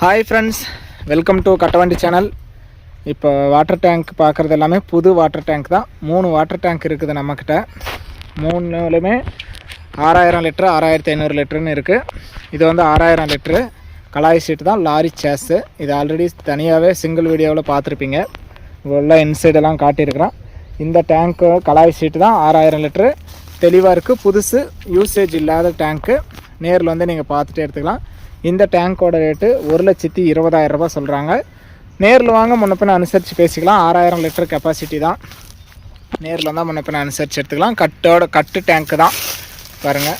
Hi friends welcome to Kattavandi channel இப்போ water tank பார்க்குறது எல்லாமே புது வாட்டர் டேங்க் தான். மூணு வாட்டர் டேங்க் இருக்குது நம்மக்கிட்ட மூணுலையுமே ஆறாயிரம் லிட்ரு ஆறாயிரத்தி ஐநூறு லிட்டருன்னு இருக்குது இது வந்து ஆறாயிரம் லிட்ரு கலாய் சீட்டு தான் லாரி சேஸு இது ஆல்ரெடி தனியாகவே சிங்கிள் வீடியோவில் பார்த்துருப்பீங்க. உள்ள இன்சைடெல்லாம் காட்டியிருக்கிறோம் இந்த டேங்க்கு கலாய் சீட்டு தான் ஆறாயிரம் லிட்ரு தெளிவாக இருக்குது புதுசு யூசேஜ் இல்லாத டேங்க்கு நேரில் வந்து நீங்கள் பார்த்துட்டே எடுத்துக்கலாம். இந்த டேங்க்கோட ரேட்டு ஒரு லட்சத்தி இருபதாயிரரூபா சொல்கிறாங்க நேரில் வாங்க முன்னப்பின பின்ன அனுசரித்து பேசிக்கலாம். ஆறாயிரம் லிட்டர் கெப்பாசிட்டி தான். நேரில் தான் முன்னப்பின பின்ன அனுசரித்து எடுத்துக்கலாம். கட்டோட கட்டு டேங்க்கு தான். பாருங்கள்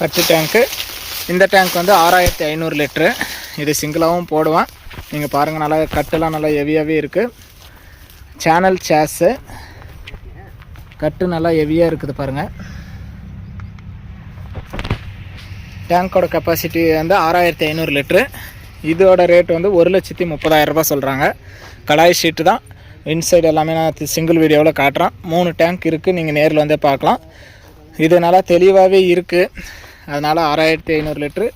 கட்டு டேங்க்கு இந்த டேங்க் வந்து ஆறாயிரத்தி ஐநூறு லிட்ரு இது சிங்கிளாகவும் போடுவேன். நீங்கள் பாருங்கள் நல்லா கட்டுலாம் நல்லா ஹெவியாகவே இருக்குது சேனல் சேஸு கட்டு நல்லா ஹெவியாக இருக்குது பாருங்கள் டேங்கோட கெப்பாசிட்டி வந்து ஆறாயிரத்தி ஐநூறு லிட்ரு இதோட ரேட் வந்து ஒரு லட்சத்தி முப்பதாயிரம் சொல்கிறாங்க கடாய் ஷீட்டு தான். இன்சைடு எல்லாமே நான் சிங்கிள் வீடியோவில் காட்டுறேன். மூணு டேங்க் இருக்குது நீங்கள் நேரில் வந்தே பார்க்கலாம். இது நல்லா தெளிவாகவே இருக்குது அதனால் ஆறாயிரத்தி ஐநூறு லிட்ரு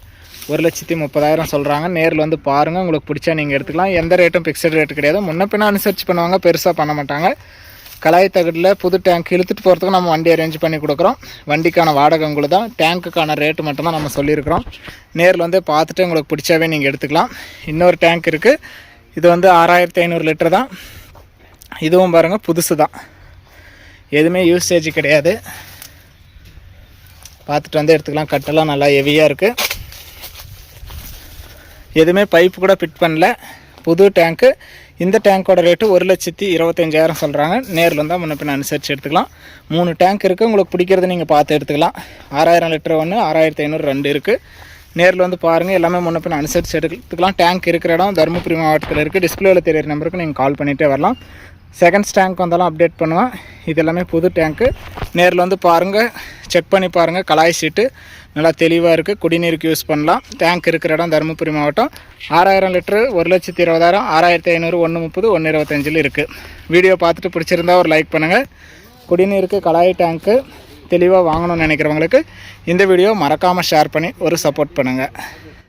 ஒரு லட்சத்தி முப்பதாயிரம் சொல்கிறாங்க நேரில் வந்து பாருங்கள் உங்களுக்கு பிடிச்சா நீங்கள் எடுத்துக்கலாம். எந்த ரேட்டும் ஃபிக்ஸட் ரேட் கிடையாது. முன்ன பின்ன அனுசரிச்சு பண்ணுவாங்க. பெருசாக பண்ண மாட்டாங்க. கலாய் தகடில் புது டேங்க் இழுத்துட்டு போகிறதுக்கு நம்ம வண்டி அரேஞ்ச் பண்ணி கொடுக்குறோம். வண்டிக்கான வாடகை உங்களுக்கு தான் டேங்க்குக்கான ரேட்டு மட்டும்தான் நம்ம சொல்லியிருக்கிறோம். நேரில் வந்து பார்த்துட்டு உங்களுக்கு பிடிச்சாவே நீங்கள் எடுத்துக்கலாம். இன்னொரு டேங்க் இருக்குது இது வந்து ஆறாயிரத்தி ஐநூறு லிட்டர் தான். இதுவும் பாருங்கள் புதுசு தான் எதுவுமே யூசேஜ் கிடையாது. பார்த்துட்டு வந்து எடுத்துக்கலாம். கட்டெல்லாம் நல்லா ஹெவியாக இருக்குது எதுவுமே பைப்பு கூட ஃபிட் பண்ணல. புது டேங்க்கு இந்த டேங்க்கோட ரேட்டு ஒரு லட்சத்தி இருபத்தஞ்சாயிரம் சொல்கிறாங்க நேரில் வந்தால் முன்ன பின்ன அனுசரித்து எடுத்துக்கலாம். மூணு டேங்க் இருக்குது உங்களுக்கு பிடிக்கிறத நீங்கள் பார்த்து எடுத்துக்கலாம். ஆறாயிரம் லிட்டர் ஒன்று ஆறாயிரத்தி ஐநூறு ரெண்டு இருக்குது நேரில் வந்து பாருங்கள் எல்லாமே முன்ன பின்ன அனுசரித்து எடுத்துக்கலாம். டேங்க் இருக்கிற இடம் தருமபுரி மாவட்டத்தில் இருக்குது டிஸ்பிளேவில் தெரியிற நம்பருக்கு நீங்கள் கால் பண்ணிகிட்டே வரலாம். செகண்ட்ஸ் டேங்க் வந்தாலும் அப்டேட் பண்ணுவேன். இது எல்லாமே புது டேங்க்கு நேரில் வந்து பாருங்கள் செக் பண்ணி பாருங்கள் கலாய் சீட்டு நல்லா தெளிவாக இருக்குது குடிநீருக்கு யூஸ் பண்ணலாம். டேங்க் இருக்கிற இடம் தருமபுரி மாவட்டம். ஆறாயிரம் லிட்டரு ஒரு லட்சத்தி இருபதாயிரம் ஆறாயிரத்தி ஐநூறு ஒன்று முப்பது ஒன்று இருபத்தஞ்சில் இருக்குது வீடியோ பார்த்துட்டு பிடிச்சிருந்தா ஒரு லைக் பண்ணுங்கள் குடிநீருக்கு கலாய் டேங்க்கு தெளிவாக வாங்கணும்னு நினைக்கிறவங்களுக்கு இந்த வீடியோ மறக்காமல் ஷேர் பண்ணி ஒரு சப்போர்ட் பண்ணுங்கள்